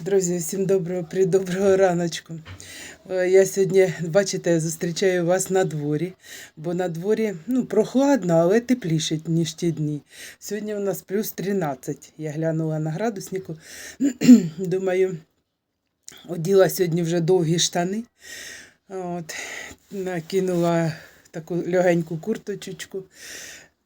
Друзі, всім доброго доброго раночку. Е, Я сьогодні, бачите, зустрічаю вас на дворі, бо на дворі ну, прохладно, але тепліше, ніж ті дні. Сьогодні у нас плюс 13. Я глянула на градуснику. Думаю, оділа сьогодні вже довгі штани. От, накинула таку легеньку курточку,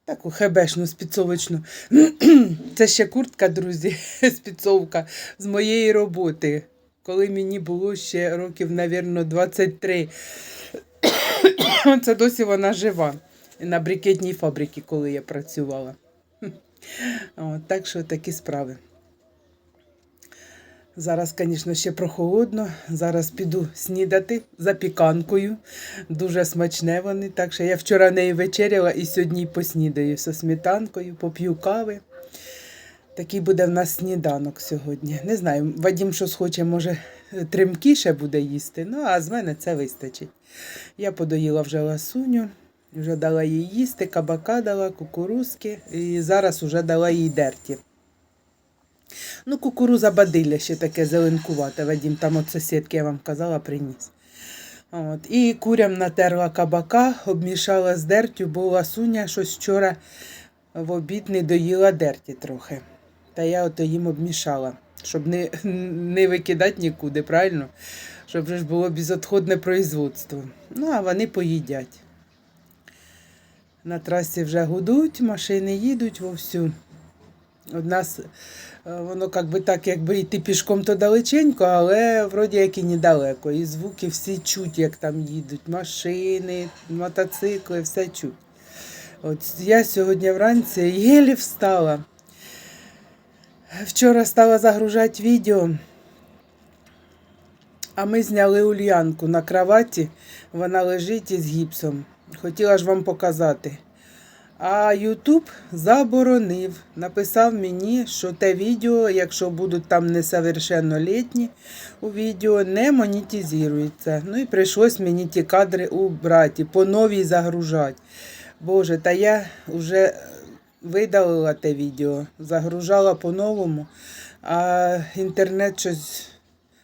таку хебешну, спецовочну. Це ще куртка, друзі, спецовка з моєї роботи, коли мені було ще років, мабуть, 23. Це досі вона жива. На брикетній фабриці, коли я працювала. О, так що такі справи. Зараз, звісно, ще прохолодно. Зараз піду снідати запіканкою. Дуже смачне вони. Так що я вчора неї вечеряла і сьогодні поснідаю зі сметанкою, поп'ю кави. Такий буде в нас сніданок сьогодні. Не знаю, Вадім що схоче, може, тримкіше буде їсти, ну а з мене це вистачить. Я подоїла вже ласуню, вже дала їй їсти, кабака дала, кукурузки, і зараз вже дала їй дерті. Ну, кукуруза бадилля ще таке зеленкувате. Вадім, там от сусідки, я вам казала, приніс. От. І курям натерла кабака, обмішала з дертю, бо ласуня щось вчора в обід не доїла дерті трохи. Та я ото їм обмішала, щоб не, не викидати нікуди, правильно? Щоб вже ж було безотходне производство. Ну, а вони поїдять. На трасі вже гудуть, машини їдуть вовсю. У нас е, воно як би так, якби йти пішком, то далеченько, але вроді як і недалеко. І звуки всі чуть, як там їдуть. Машини, мотоцикли, все чуть. От я сьогодні вранці єлі встала. Вчора стала загружати відео, а ми зняли Ульянку на кроваті, вона лежить із гіпсом. Хотіла ж вам показати. А Ютуб заборонив, написав мені, що те відео, якщо будуть там несовершеннолітні у відео, не монетизується. Ну і прийшлось мені ті кадри убрати, по новій загружати. Боже, та я вже видалила те відео, загружала по-новому, а інтернет щось.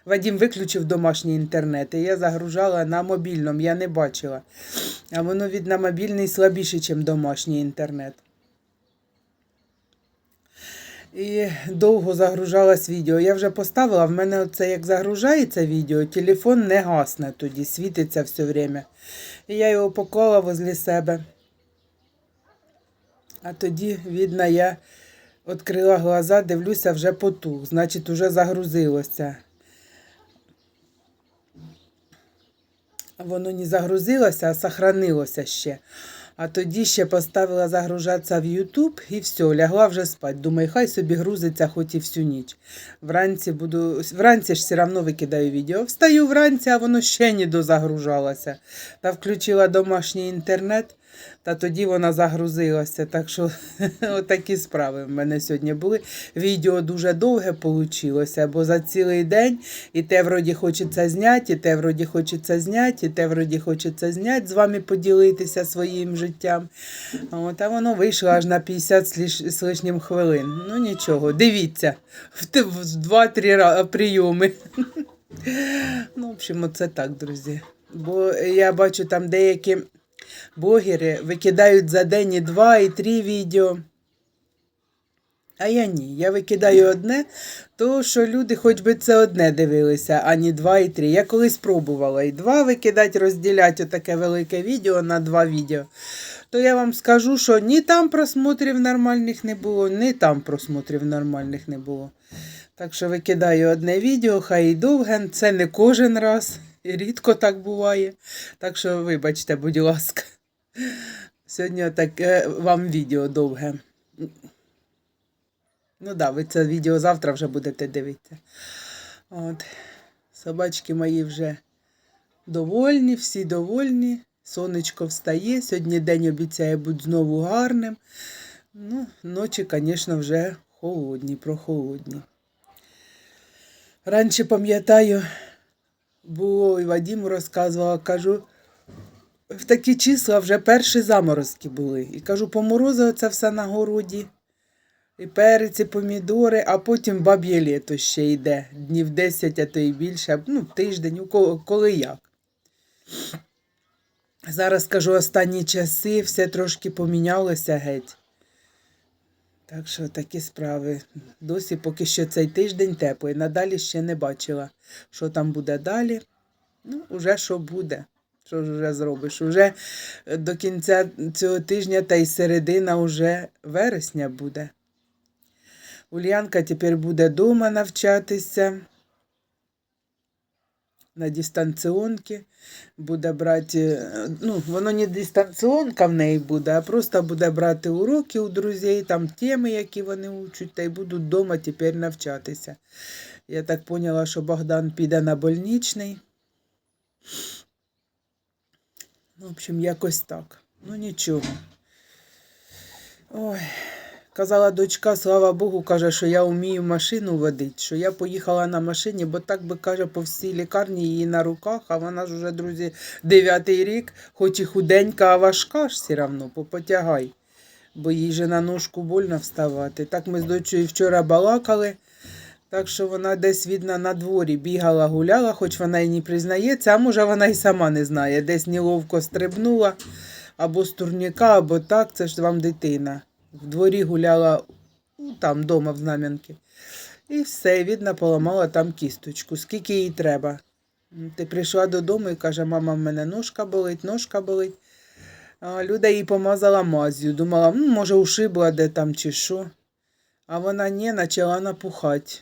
Вадім виключив домашній інтернет, і я загружала на мобільному, я не бачила. А воно від на мобільний слабіше, ніж домашній інтернет. І довго загружалось відео. Я вже поставила, в мене оце як загружається відео, телефон не гасне тоді, світиться все время. І я його поклала возле себе. А тоді, видно, я відкрила глаза, дивлюся, вже потух, значить, вже загрузилося. Воно не загрузилося, а сохранилося ще. А тоді ще поставила загружатися в Ютуб і все, лягла вже спати. Думаю, хай собі грузиться хоч і всю ніч. Вранці буду, вранці ж все одно викидаю відео. Встаю вранці, а воно ще не дозагружалося. Та включила домашній інтернет, та тоді вона загрузилася. Так що отакі справи в мене сьогодні були. Відео дуже довге вийшло, бо за цілий день і те вроді хочеться зняти, і те вроді хочеться зняти, і те вроді хочеться зняти, з вами поділитися своїм життям. От, а воно вийшло аж на 50 з лишнім хвилин. Ну нічого, дивіться, в два-три прийоми. Ну, в общем, це так, друзі. Бо я бачу там деякі блогери викидають за день і два, і три відео. А я ні. Я викидаю одне, то що люди хоч би це одне дивилися, а не два і три. Я колись пробувала і два викидати, розділяти отаке велике відео на два відео. То я вам скажу, що ні там просмотрів нормальних не було, ні там просмотрів нормальних не було. Так що викидаю одне відео, хай і довге, це не кожен раз. І рідко так буває. Так що, вибачте, будь ласка. Сьогодні таке вам відео довге. Ну да, ви це відео завтра вже будете дивитися. От. Собачки мої вже довольні, всі довольні. Сонечко встає. Сьогодні день обіцяє бути знову гарним. Ну, ночі, звісно, вже холодні, прохолодні. Раніше пам'ятаю, було і Вадиму розказувала, кажу, в такі числа вже перші заморозки були. І кажу, поморозило це все на городі. і перець, і помідори, а потім баб'є літо ще йде. Днів 10, а то і більше, ну, тиждень, коли як. Зараз кажу, останні часи все трошки помінялося геть. Так що такі справи. Досі поки що цей тиждень теплий. Надалі ще не бачила, що там буде далі. Ну, уже що буде. Що ж вже зробиш? Уже е, до кінця цього тижня та й середина уже вересня буде. Ульянка тепер буде вдома навчатися на дистанціонки. Буде брати, е, ну, воно не дистанціонка в неї буде, а просто буде брати уроки у друзей, там теми, які вони учать, та й будуть вдома тепер навчатися. Я так поняла, що Богдан піде на больничний. Ну, в общем, якось так. Ну нічого. Ой. Казала дочка, слава Богу, каже, що я вмію машину водити, що я поїхала на машині, бо так би каже, по всій лікарні її на руках, а вона ж уже, друзі, дев'ятий рік, хоч і худенька, а важка ж все одно, попотягай. Бо їй же на ножку больно вставати. Так ми з дочою вчора балакали, так що вона десь, видно, на дворі бігала, гуляла, хоч вона і не признається, а може вона і сама не знає. Десь неловко стрибнула, або з турніка, або так, це ж вам дитина. В дворі гуляла ну, там, вдома в Знам'янки. І все, видно, поламала там кісточку. Скільки їй треба. Ти прийшла додому і каже, мама, в мене ножка болить, ножка болить. А Люда їй помазала мазю. Думала, може, ушибла де там чи що. А вона ні, почала напухати.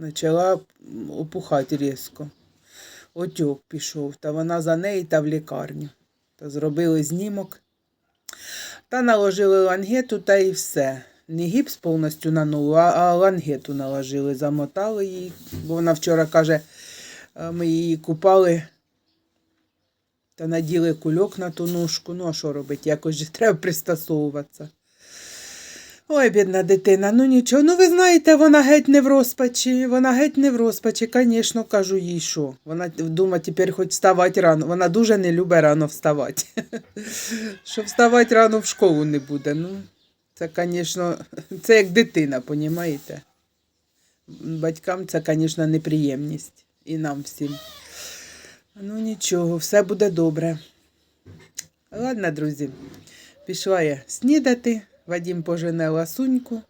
Почала опухати різко. Отьок пішов, та вона за неї та в лікарню. Та зробили знімок. Та наложили лангету та і все. Не гіпс повністю на нову, а, а лангету наложили, замотали її. Бо вона вчора каже, е, ми її купали та наділи кульок на ту ножку. Ну, а що робити? Якось же треба пристосовуватися. Ой, бідна дитина, ну нічого. Ну, ви знаєте, вона геть не в розпачі. Вона геть не в розпачі, звісно, кажу їй, що. Вона думає, тепер хоч вставати рано. Вона дуже не любить рано вставати. Що вставати рано в школу не буде. Ну, це, звісно, це як дитина, понімаєте? Батькам це, звісно, неприємність. І нам всім. Ну нічого, все буде добре. Ладно, друзі, пішла я снідати. Вадім пожене ласуньку.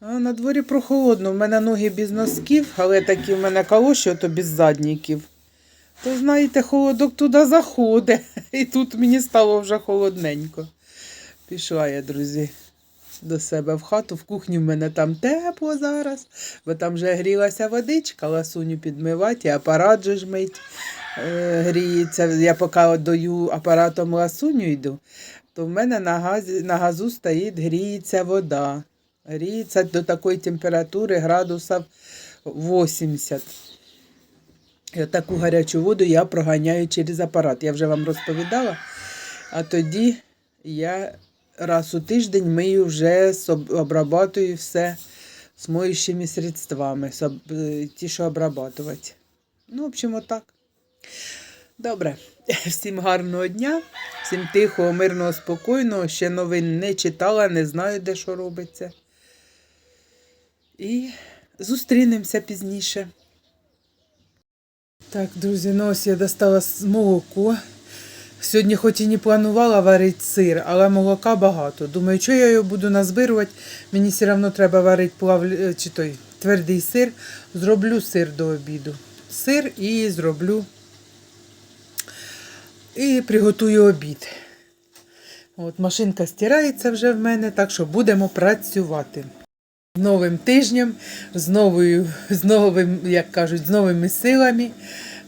А на дворі прохолодно. В мене ноги без носків, але такі в мене калоші, ото без задніків. То, знаєте, холодок туди заходить. І тут мені стало вже холодненько. Пішла я, друзі, до себе в хату. В кухні в мене там тепло зараз, бо там вже грілася водичка, ласуню підмивати, апарат же ж мить е, гріється. Я поки даю апаратом ласуню йду, то в мене на, газі, на газу стоїть, гріється вода. Гріється до такої температури градусів 80. І таку гарячу воду я проганяю через апарат. Я вже вам розповідала. А тоді я раз у тиждень мию вже обрабатую все з моючими средствами, е, ті, що обрабатувати. Ну, в общем, отак. Добре. Всім гарного дня, всім тихого, мирного, спокійного. Ще новин не читала, не знаю, де що робиться. І зустрінемося пізніше. Так, друзі, ну ось я достала молоко. Сьогодні хоч і не планувала варити сир, але молока багато. Думаю, що я його буду назбирувати. Мені все одно треба варити плав... е, чи той твердий сир. Зроблю сир до обіду. Сир і зроблю і приготую обід. От машинка стирається вже в мене, так що будемо працювати. З новим тижнем, з новою, з новим, як кажуть, з новими силами.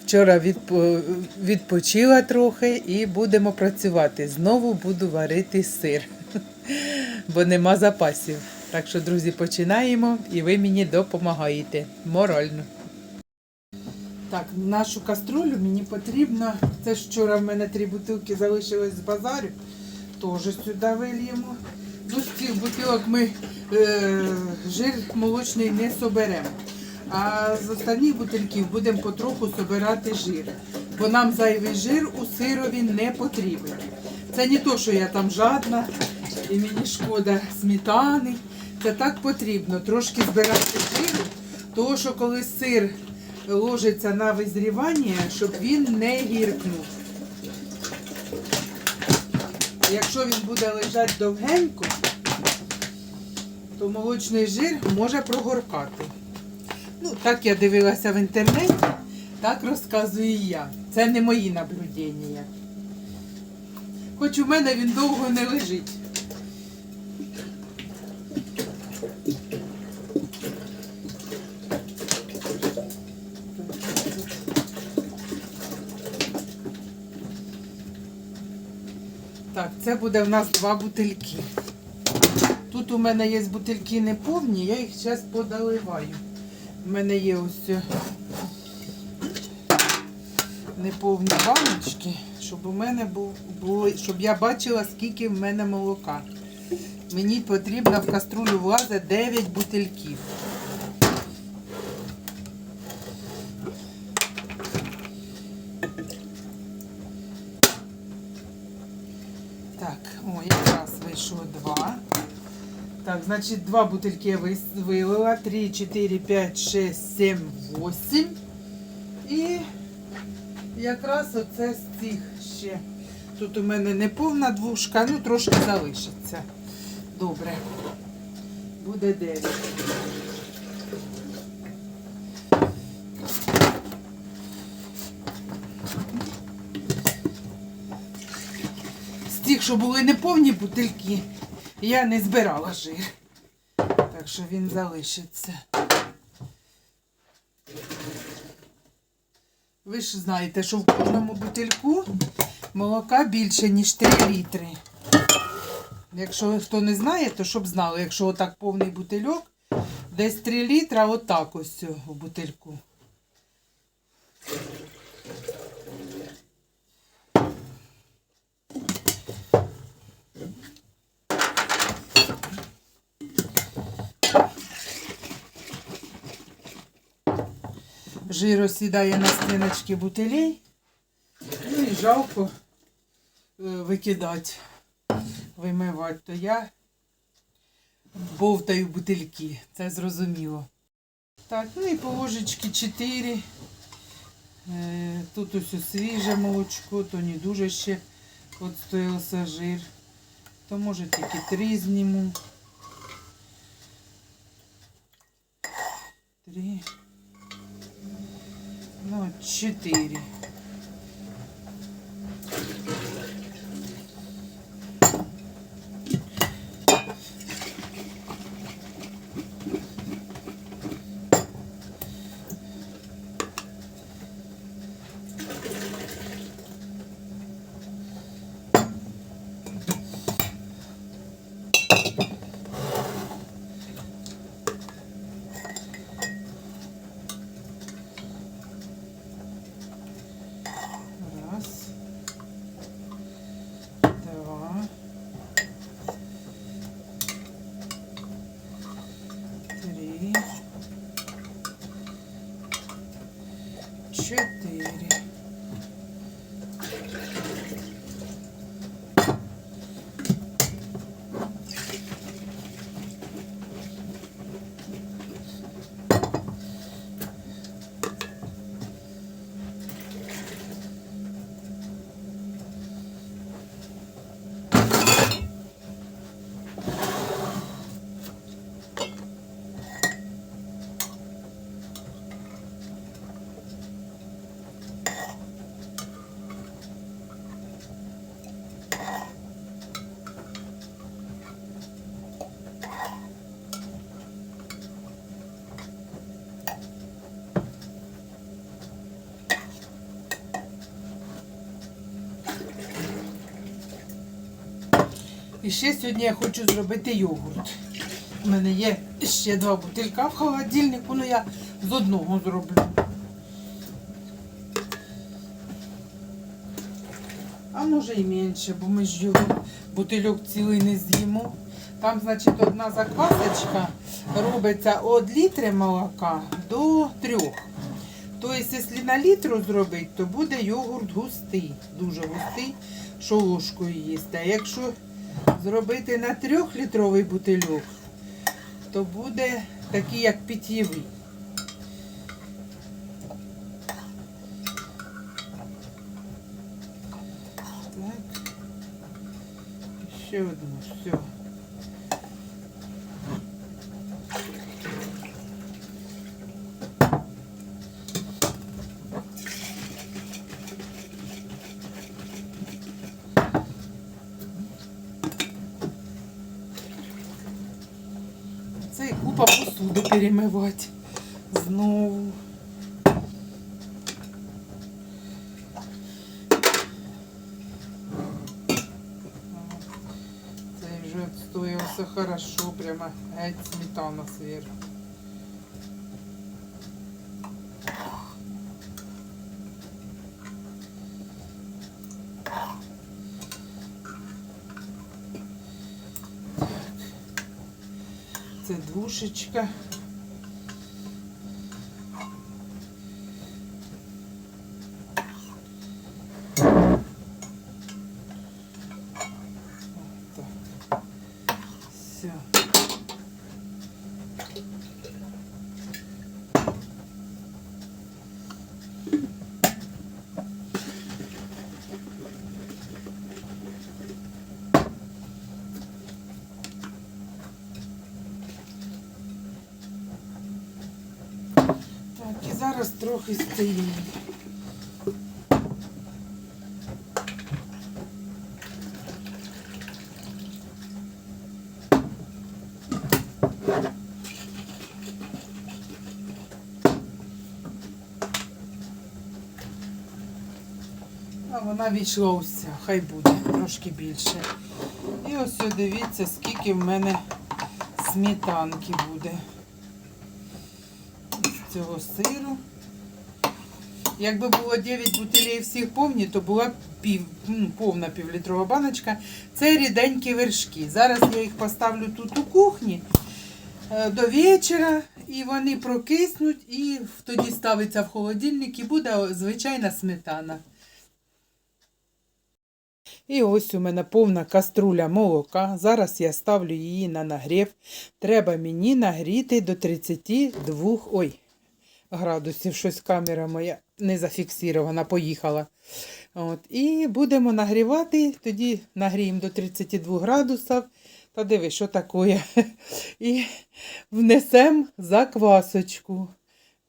Вчора відпо, відпочила трохи і будемо працювати. Знову буду варити сир, бо нема запасів. Так що, друзі, починаємо і ви мені допомагаєте морально. Так, нашу каструлю мені потрібно. Це ж вчора в мене три бутилки залишилось з базарю. Теж сюди вильємо. Ну, з цих бутилок ми е, жир молочний не соберемо. А з останніх бутильків будемо потроху собирати жир. Бо нам зайвий жир у сирові не потрібен. Це не то, що я там жадна і мені шкода сметани. Це так потрібно, трошки збирати жиру, тому що коли сир ложиться на визрівання, щоб він не гіркнув. Якщо він буде лежати довгенько, то молочний жир може прогоркати. Ну, так я дивилася в інтернеті, так розказую я. Це не мої наблюдення. Хоч у мене він довго не лежить. Так, це буде в нас два бутильки. Тут у мене є бутильки неповні, я їх зараз подаливаю. У мене є ось неповні баночки, щоб у мене було, щоб я бачила, скільки в мене молока. Мені потрібно в каструлю влазить 9 бутильків. Так, о, якраз вийшло два. Так, значить, два бутильки я вилила. 3, 4, 5, 6, 7, 8. І якраз оце з цих ще. Тут у мене не повна двушка, ну трошки залишиться. Добре. Буде 9. З тих, що були неповні бутильки, я не збирала жир. Так що він залишиться. Ви ж знаєте, що в кожному бутильку молока більше, ніж 3 літри. Якщо хто не знає, то щоб знали, якщо отак повний бутильок, десь 3 літра, отак ось у бутильку. Жир осідає на стіночки бутилей. Ну і жалко е, викидати, вимивати. То я бовтаю бутильки, це зрозуміло. Так, ну і по ложечки 4. Е, Тут ось свіже молочко, то не дуже ще відстоявся жир. То може тільки 3 зніму. 3. Ну, 4. Раз. Два. Три. Четыре. І ще сьогодні я хочу зробити йогурт. У мене є ще два бутилька в холодильнику, ну я з одного зроблю. А може і менше, бо ми ж його бутильок цілий не з'їмо. Там, значить, одна заквасочка робиться від літри молока до трьох. Тобто, якщо на літру зробити, то буде йогурт густий, дуже густий, що ложкою їсти. А якщо зробити на трьохлітровий бутильок, то буде такий, як пітєвий. Так. Ще одну, все. Купа посуди перемивати знову. Це вже хорошо, прямо геть сметана сверху. Це душечка. Так. Все. Так, і зараз трохи стоїмо. А вона війшла уся, хай буде трошки більше. І ось ось дивіться, скільки в мене сметанки буде з цього сиру. Якби було 9 бутилей всіх повні, то була б пів, повна півлітрова баночка. Це ріденькі вершки. Зараз я їх поставлю тут у кухні е, до вечора, і вони прокиснуть, і тоді ставиться в холодильник і буде звичайна сметана. І ось у мене повна каструля молока. Зараз я ставлю її на нагрів. Треба мені нагріти до 32 ой, градусів. Щось камера моя не зафіксирована, поїхала. От, і будемо нагрівати, тоді нагріємо до 32 градусів. Та диви, що таке. І внесемо заквасочку.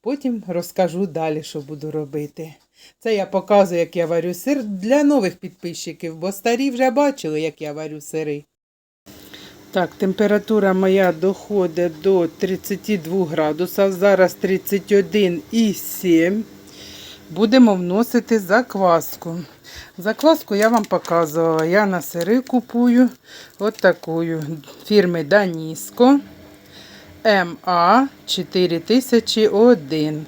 Потім розкажу далі, що буду робити. Це я показую, як я варю сир для нових підписчиків, бо старі вже бачили, як я варю сири. Так, температура моя доходить до 32 градусів. Зараз 31,7. Будемо вносити закваску. Закваску я вам показувала. Я на сири купую от такою фірми Даніско МА 4001.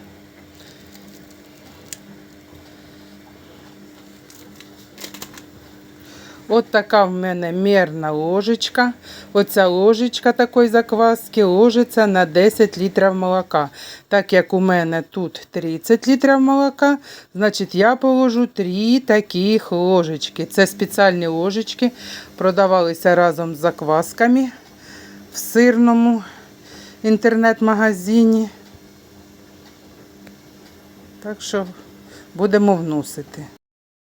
От така в мене мірна ложечка. Оця ложечка такої закваски ложиться на 10 літрів молока. Так як у мене тут 30 літрів молока, значить я положу 3 таких ложечки. Це спеціальні ложечки, продавалися разом з заквасками в сирному інтернет-магазині. Так що будемо вносити.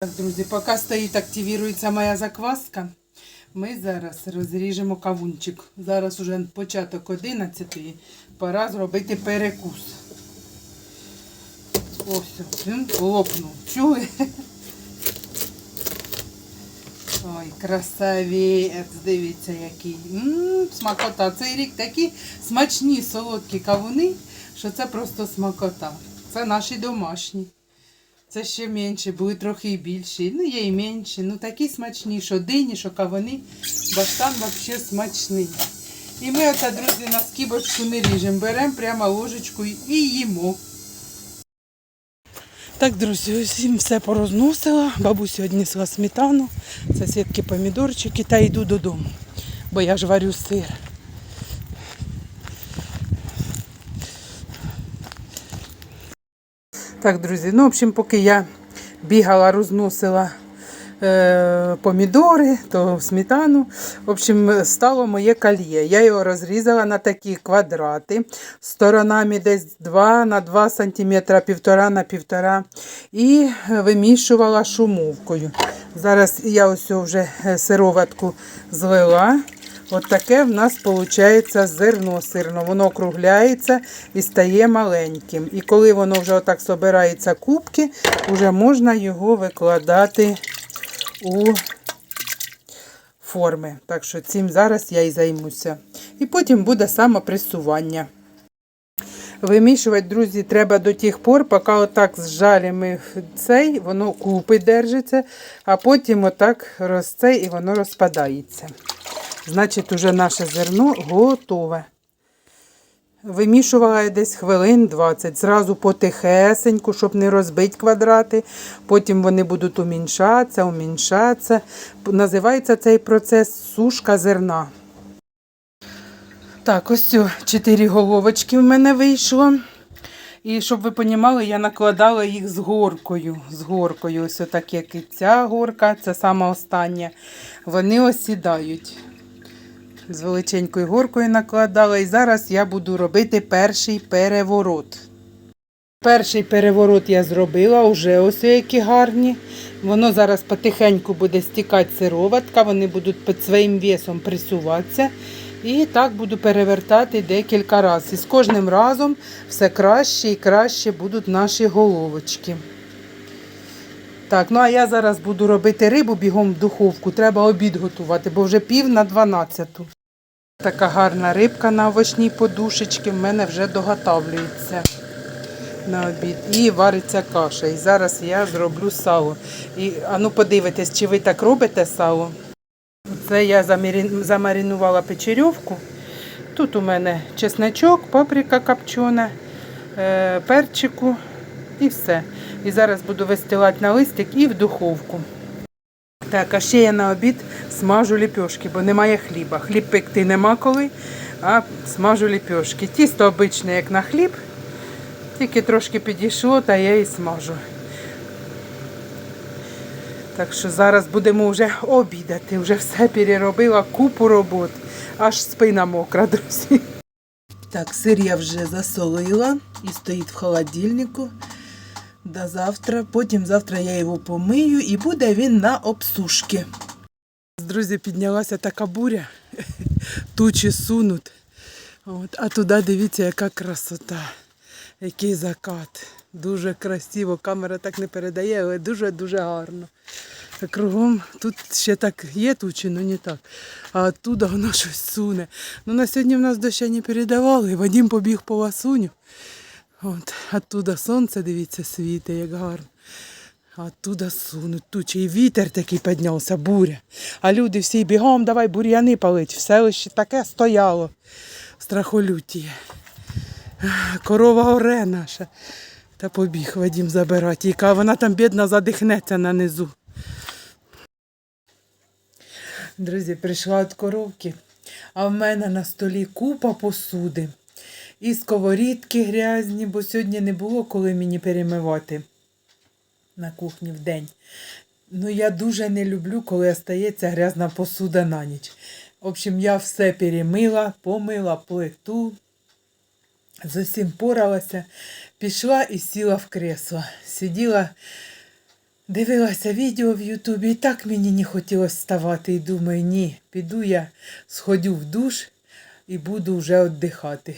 Так, друзі, поки стоїть, активірується моя закваска, ми зараз розріжемо кавунчик. Зараз уже початок 11 пора зробити перекус. Ось, він лопнув. Чули? Ой, красавець, дивіться який. М-м, смакота. Цей рік такі смачні солодкі кавуни, що це просто смакота. Це наші домашні. Це ще менше, були трохи і більші. Ну, є і менші. Ну такі смачні, що дині, що кавуни. Баштан взагалі смачний. І ми оце, друзі, на скибочку не ріжемо. Беремо прямо ложечку і їмо. Так, друзі, усім все порозносила. Бабуся однесла сметану, сусідки помідорчики та йду додому, бо я ж варю сир. Так, друзі, ну, в общем, поки я бігала, розносила е, помідори, то сметану. В общем, стало моє кольє. Я його розрізала на такі квадрати, сторонами десь 2 на 2 см, 1,5 на 1,5 і вимішувала шумовкою. Зараз я ось вже е, сироватку злила. От таке в нас виходить зерно сирно. Воно округляється і стає маленьким. І коли воно вже отак собирається кубки, вже можна його викладати у форми. Так що цим зараз я і займуся. І потім буде самопресування. Вимішувати, друзі, треба до тих пор, поки отак зжалимо цей, воно купи держиться, а потім отак розце і воно розпадається. Значить, уже наше зерно готове. Вимішувала десь хвилин 20. Зразу потихесеньку, щоб не розбити квадрати. Потім вони будуть уміншатися, уміншатися. Називається цей процес сушка зерна. Так, ось цю чотири головочки в мене вийшло. І щоб ви розуміли, я накладала їх з горкою. З горкою. Ось так, як і ця горка, це сама остання. Вони осідають. З величенькою горкою накладала. І зараз я буду робити перший переворот. Перший переворот я зробила, вже ось які гарні. Воно зараз потихеньку буде стікати сироватка, вони будуть під своїм весом присуватися. І так буду перевертати декілька разів. І з кожним разом все краще і краще будуть наші головочки. Так, ну а я зараз буду робити рибу бігом в духовку. Треба обід готувати, бо вже пів на 12. Така гарна рибка на овочній подушечці в мене вже доготавлюється на обід. І вариться каша. І зараз я зроблю сало. І, а ну подивитесь, чи ви так робите сало? Це я замарі- замаринувала печерьовку. Тут у мене чесночок, паприка копчена, е, перчику і все. І зараз буду вистилати на листик і в духовку. Так, а ще я на обід смажу ліпьошки, бо немає хліба. Хліб пекти нема коли, а смажу ліпьошки. Тісто обичне, як на хліб, тільки трошки підійшло, та я і смажу. Так що зараз будемо вже обідати. Вже все переробила, купу робот. Аж спина мокра, друзі. Так, сир я вже засолила і стоїть в холодильнику до завтра. Потім завтра я його помию і буде він на обсушки. Друзі, піднялася така буря. Тучі сунуть. От, а туди дивіться, яка красота, який закат. Дуже красиво. Камера так не передає, але дуже-дуже гарно. Кругом тут ще так є тучі, але не так. А оттуда воно щось суне. Ну на сьогодні в нас доща не передавали. Вадим побіг по ласуню. От, оттуда сонце, дивіться, світе, як гарно. А оттуда сунуть тучі. І вітер такий піднявся, буря. А люди всі бігом, давай бур'яни палить. В селищі таке стояло. Страхолюття. Корова оре наша. Та побіг Вадим забирати. Каже, вона там бідна задихнеться на низу. Друзі, прийшла від коровки, а в мене на столі купа посуди. І сковорідки грязні, бо сьогодні не було коли мені перемивати на кухні в день. Ну, я дуже не люблю, коли остається грязна посуда на ніч. В общем, я все перемила, помила плиту, з усім поралася, пішла і сіла в кресло. Сиділа, дивилася відео в Ютубі, і так мені не хотілося вставати. І думаю, ні, піду я сходю в душ і буду вже віддихати.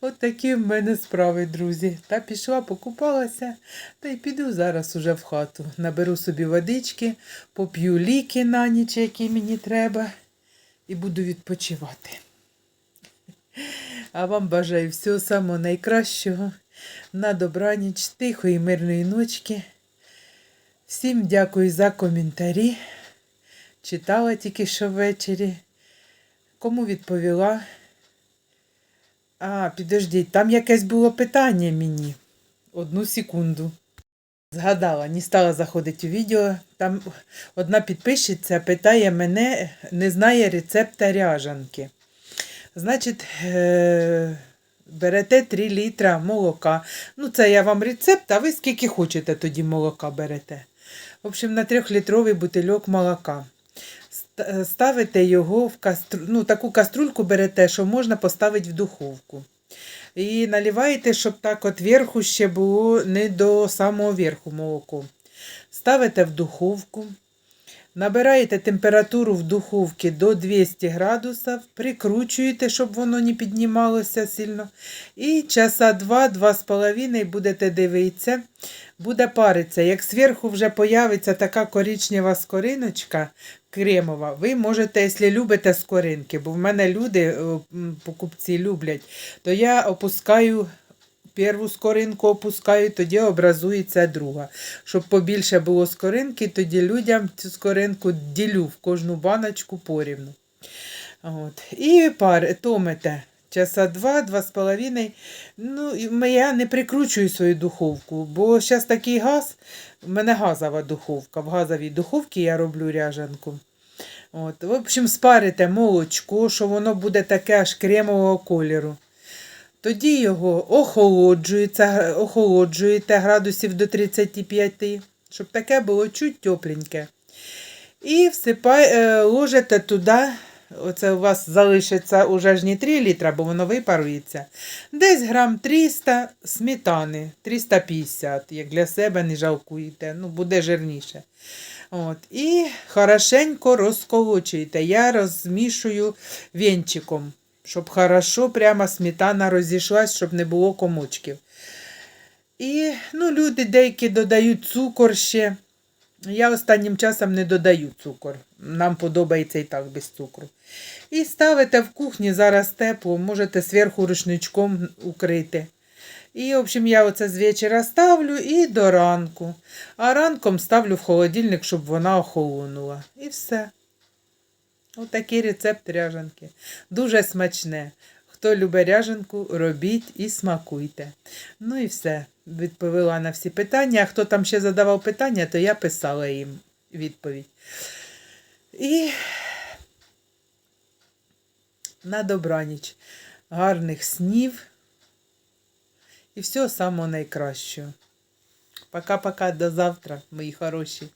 От такі в мене справи, друзі. Та пішла, покупалася, та й піду зараз уже в хату. Наберу собі водички, поп'ю ліки на ніч, які мені треба, і буду відпочивати. А вам бажаю всього самого найкращого. На добраніч, тихої, мирної ночки. Всім дякую за коментарі. Читала тільки що ввечері. Кому відповіла? А, підождіть, там якесь було питання мені. Одну секунду. Згадала, не стала заходити у відео. Там одна підписчиця питає мене, не знає рецепта ряжанки. Значить, е- берете 3 літра молока. Ну, це я вам рецепт, а ви скільки хочете тоді молока берете. В общем, на трьохлітровий бутильок молока. Е, Ставите його в кастру... ну, таку каструльку берете, що можна поставити в духовку. І наливаєте, щоб так от верху ще було не до самого верху молоко. Ставите в духовку. Набираєте температуру в духовці до 200 градусів, прикручуєте, щоб воно не піднімалося сильно. І часа 2-2 з половиною будете дивитися, буде паритися. Як зверху вже появиться така коричнева скориночка кремова, ви можете, якщо любите скоринки, бо в мене люди, покупці люблять, то я опускаю Перву скоринку опускаю, тоді образується друга. Щоб побільше було скоринки, тоді людям цю скоринку ділю в кожну баночку порівну. От. І пар, томите часа два, два з половиною. Ну, я не прикручую свою духовку, бо зараз такий газ, в мене газова духовка. В газовій духовці я роблю ряжанку. От. В общем, спарите молочко, що воно буде таке аж кремового кольору. Тоді його охолоджується, охолоджуєте градусів до 35, щоб таке було чуть тепленьке. І всипай, е, ложите туди, оце у вас залишиться уже ж не 3 літра, бо воно випарується. Десь грам 300 сметани, 350, як для себе не жалкуєте, ну буде жирніше. От. І хорошенько розколочуєте. Я розмішую венчиком, щоб хорошо прямо сметана розійшлась, щоб не було комочків. І ну, люди деякі додають цукор ще. Я останнім часом не додаю цукор. Нам подобається і так без цукру. І ставите в кухні зараз тепло, можете зверху рушничком укрити. І, в общем, я оце з вечора ставлю і до ранку. А ранком ставлю в холодильник, щоб вона охолонула. І все. Отакий рецепт ряжанки. Дуже смачне. Хто любить ряжанку, робіть і смакуйте. Ну і все. Відповіла на всі питання. А хто там ще задавав питання, то я писала їм відповідь. І на добраніч. Гарних снів і всього самого найкращого. Пока-пока, до завтра, мої хороші.